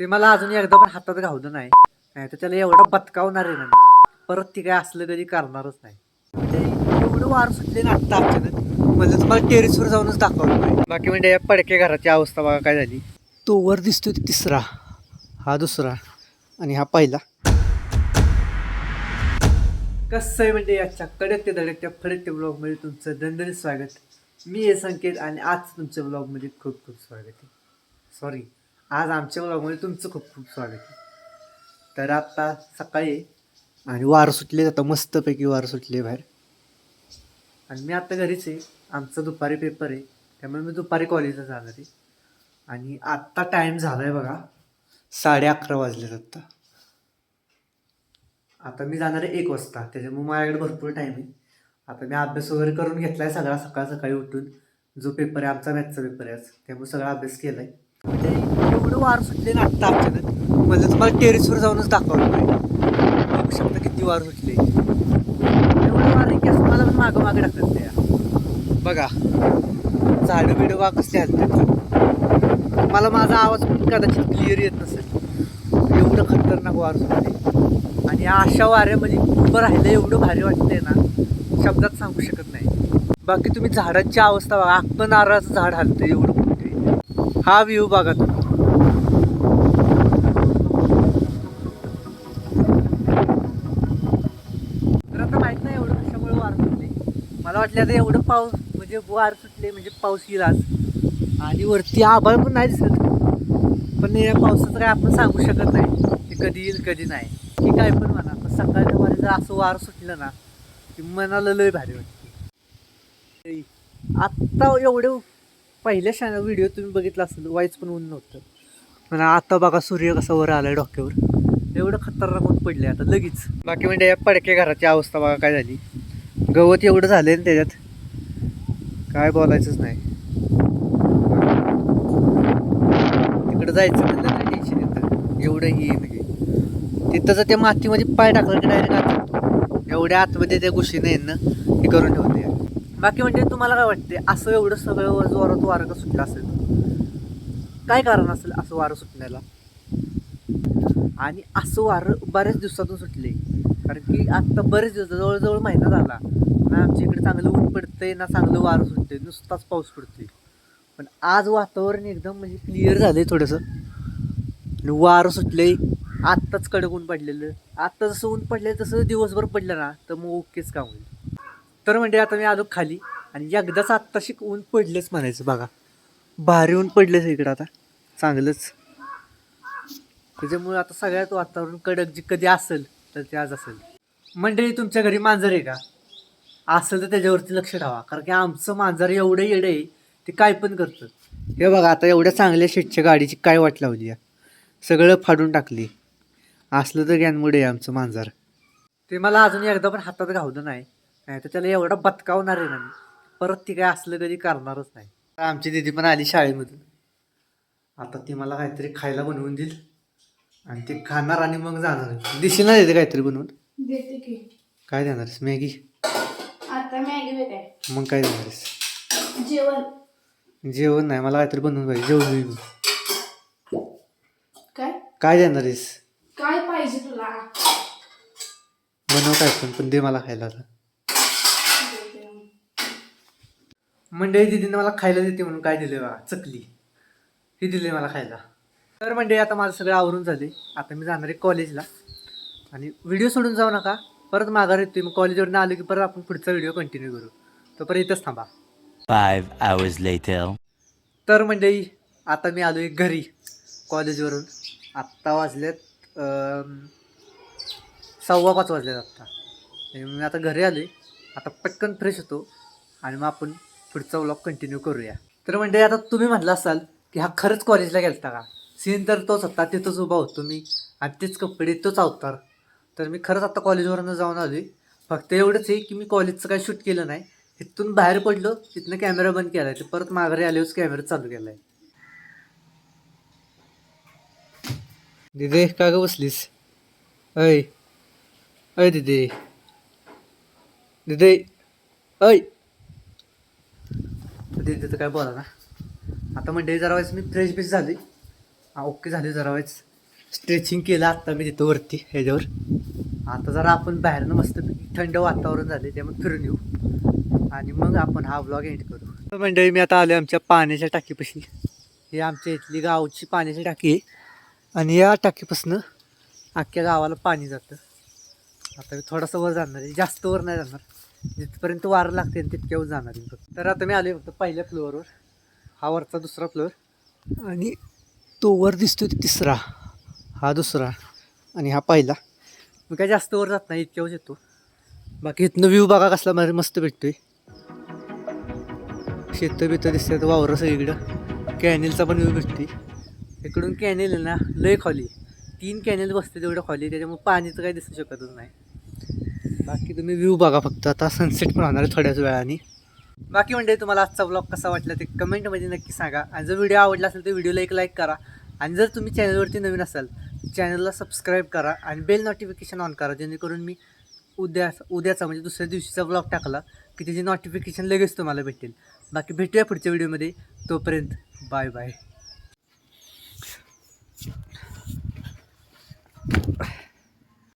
ते मला अजून एकदा पण हातात घावलं नाही. नाही तर त्याला एवढं बतकावणार आहे ना मी. परत ती काय असलं कधी करणारच नाही. म्हणजे एवढं वार सुटले ना आत्ता अचानक म्हणजे तुम्हाला टेरिसवर जाऊनच दाखवलं बाकी म्हणजे या पडके घराची अवस्था बघा काय झाली. तो वर दिसतोय तिसरा. हा दुसरा. आणि हा पहिला. कसं आहे म्हणजे याच्या कडकते धडकत्या फडकते फडक ते ब्लॉगमध्ये तुमचं दणदणीत स्वागत. मी हे संकेत आणि आज तुमच्या ब्लॉगमध्ये खूप खूप स्वागत आहे. सॉरी आज आमच्या ब्लॉगमध्ये तुमचं खूप खूप स्वागत आहे. तर आत्ता सकाळी आणि वार सुटले आता मस्तपैकी वार सुटले बाहेर. आणि मी आत्ता घरीच आहे. आमचा दुपारी पेपर आहे. त्यामुळे मी दुपारी कॉलेजला जाणार आहे. आणि आत्ता टाईम झाला आहे बघा. साडे अकरा वाजलेत आत्ता आता मी जाणार आहे एक वाजता. त्याच्यामुळे माझ्याकडे भरपूर टाईम आहे. आता मी अभ्यास वगैरे करून घेतला आहे सगळा सकाळ सकाळी उठून. जो पेपर आहे आमचा मॅथचा पेपर आहे आज. त्यामुळे सगळा अभ्यास केला आहे वार सुटले ना आत्ता अचानक? म्हणजे तुम्हाला टेरिसवर जाऊनच दाखवलं पाहिजे बघू शकता किती वार सुटले. एवढं वार आहे की असं मला पण मागं मागं टाकत त्या बघा झाडं बिडं बा कसले हलतात मला माझा आवाज पण कदाचित क्लिअर येत नसेल. एवढं खतरनाक वार सुटले. आणि या अशा म्हणजे उभं राहिलं एवढं भारी वाटतंय ना शब्दात सांगू शकत नाही. बाकी तुम्ही झाडांची अवस्था बघा. अख्खं नारळाचं झाड हलतं एवढं मोठे. हा व्ह्यू बघा तुम्ही. तर आता माहीत नाही एवढं कशामुळे वार सुटले मला वाटलं आता एवढं पाऊस म्हणजे वार सुटले म्हणजे पाऊस येईल आज आणि वरती आभाळ पण नाही दिसत. पण या पावसाचं काय आपण सांगू शकत नाही. की कधी येईल कधी नाही. की काय पण म्हणा. पण सकाळच्या वारी जर असं वार सुटलं ना की मनाला लय भारी वाटते. आत्ता एवढे पहिल्या शाळा व्हिडिओ तुम्ही बघितला असेल वाईच पण ऊन नव्हतं. पण आता बघा सूर्य कसा वर आला डोक्यावर. एवढं खतरनाक होत पडले आता लगेच. बाकी म्हणजे या पडके घराची अवस्था बघा काय झाली. गवत एवढं झाले ना त्याच्यात. काय बोलायचंच नाही. तिकडं जायचं म्हणलं टेन्शन येतं. एवढं ही म्हणजे. तिथं जर त्या मातीमध्ये पाय टाकलं की डायरेक्ट आत एवढ्या आतमध्ये त्या गोष्टी नाही ना हे करून ठेवते. बाकी म्हणजे तुम्हाला काय वाटते असं एवढं सगळं जोरात वारं का सुटलं असेल? काय कारण असेल असं वारं सुटण्याला? आणि असं वारं बऱ्याच दिवसातून सुटले कारण की आत्ता बरेच दिवस जवळजवळ महिना झाला. ना आमच्या इकडे चांगलं ऊन पडतंय ना चांगलं वारं सुटतंय. नुसताच पाऊस पडतोय. पण आज वातावरण एकदम म्हणजे क्लिअर झालंय थोडंसं. आणि वारं सुटलंय. आत्ताच कडक ऊन पडलेलं. आत्ता जसं ऊन पडलं तसं दिवसभर पडलं ना तर मग ओकेच काम होईल. तर म्हणजे आता मी आलो खाली. आणि एकदाच आत्ताशी ऊन पडलंच म्हणायचं बघा. भारी ऊन पडलंच इकडं आता. चांगलंच. त्याच्यामुळे आता सगळ्यात वातावरण कडक जी कधी असेल तर ते आज असेल. मंडळी तुमच्या घरी मांजर आहे का? असेल तर त्याच्यावरती लक्ष ठेवा. कारण की आमचं मांजर एवढं येडं आहे ते काय पण करतं. हे बघा आता एवढ्या चांगल्या शेटच्या गाडीची काय वाट लावली आहे? सगळं फाडून टाकली. असलं तर ज्ञानमुळे आहे आमचं मांजर. ते मला अजून एकदा पण हातात घावलं नाही. नाही तर त्याला एवढा बतकावणार आहे ना मी. परत ती काय असलं कधी करणारच नाही. आमची दिदी पण आली शाळेमधून. आता ती मला काहीतरी खायला बनवून देईल. आणि ते खाणार आणि मग जाणार. दिशील ना देते काहीतरी बनवून. देते की. काय देणारस मॅगी? आता मॅगी मग काय देणारस जेवण. जेवण नाही मला काहीतरी बनवून पाहिजे. जेवण होईल काय? काय देणार काय पाहिजे तुला? बनव काय पण पण दे मला खायला आता. मंडळी दिदीने मला खायला देते म्हणून काय दिले बघा? चकली. ही दिली मला खायला. तर मंडळी आता माझं सगळं आवरून झाले आता मी जाणार आहे कॉलेजला आणि व्हिडिओ सोडून जाऊ नका. परत माघार येते मग कॉलेजवरून आलो की परत आपण पुढचा व्हिडिओ कंटिन्यू करू. तोपर्यंत इथंच थांबा. Five hours later. तर मंडळी आता मी आलो एक घरी कॉलेजवरून आत्ता वाजलेत सव्वा पाच वाजलेत आत्ता. मी आता घरी आले आता पटकन फ्रेश होतो. आणि मग आपण पुढचा व्लॉग कंटिन्यू करूया. तर म्हणजे आता तुम्ही म्हटलं असाल की हा खरंच कॉलेजला गेलता का? सीन तर तोच होता तिथंच उभा होतो मी. आणि तेच कपडे तोच अवतार. तर मी खरंच आता कॉलेजवरून जाऊन आलोय. फक्त एवढंच आहे की मी कॉलेजचं काही शूट केलं नाही. इथून बाहेर पडलो तिथनं कॅमेरा बंद केला ते परत माघारी आल्यावरच कॅमेरा चालू केला आहे दिदे का ग बसलीस? अय अय दिदे. दिदे अय दिदी तर काय बोला ना. आता म्हणजे जरा वेळेस मी फ्रेश बिश झाली ओके झाले जरा वेळेस. स्ट्रेचिंग केलं आत्ता मी तिथं वरती ह्याच्यावर. आता जरा आपण बाहेरनं मस्त थंड वातावरण झाले त्यामुळे फिरून येऊ. आणि मग आपण हा ब्लॉग एंड करू. तर मंडळी मी आता आलो आमच्या पाण्याच्या टाकीपाशी. ही आमच्या इथली गावची पाण्याची टाकी आहे. आणि या टाकीपासनं अख्ख्या गावाला पाणी जातं. आता मी थोडंसं वर जाणार आहे. जास्त वर नाही जाणार. जिथपर्यंत वारं लागते आणि तितक्यावर जाणार आहे फक्त. तर आता मी आलो फक्त पहिल्या फ्लोअरवर हा वरचा दुसरा फ्लोअर आणि तो वर दिसतोय तिसरा. हा दुसरा आणि हा पहिला. मी काय जास्त वर जात नाही इतक्यावर येतो. बाकी इथनं व्ह्यू बघा कसला मला मस्त भेटतोय. शेतं बितं दिसतात वावरं सगळीकडं. कॅनेलचा पण व्ह्यू भेटतोय. इकडून कॅनेल आहे ना लय खाली. तीन कॅनेल बसते तेवढं खाली त्याच्यामुळे पाणीचं काही दिसू शकतच नाही. बाकी तुम्ही व्ह्यू बघा फक्त. आता सनसेट पण होणार आहे थोड्याच वेळाने. बाकी म्हणजे तुम्हाला आजचा ब्लॉग कसा वाटला ते कमेंटमध्ये नक्की सांगा. आणि जर व्हिडिओ आवडला असेल तर व्हिडिओला एक लाईक करा. आणि जर तुम्ही चॅनलवरती नवीन असाल चॅनलला सबस्क्राईब करा आणि बेल नोटिफिकेशन ऑन करा. जेणेकरून मी उद्या उद्याचा म्हणजे दुसऱ्या दिवशीचा ब्लॉग टाकला की त्याची नोटिफिकेशन लगेच तुम्हाला भेटेल. बाकी भेटूया पुढच्या व्हिडिओमध्ये तोपर्यंत बाय बाय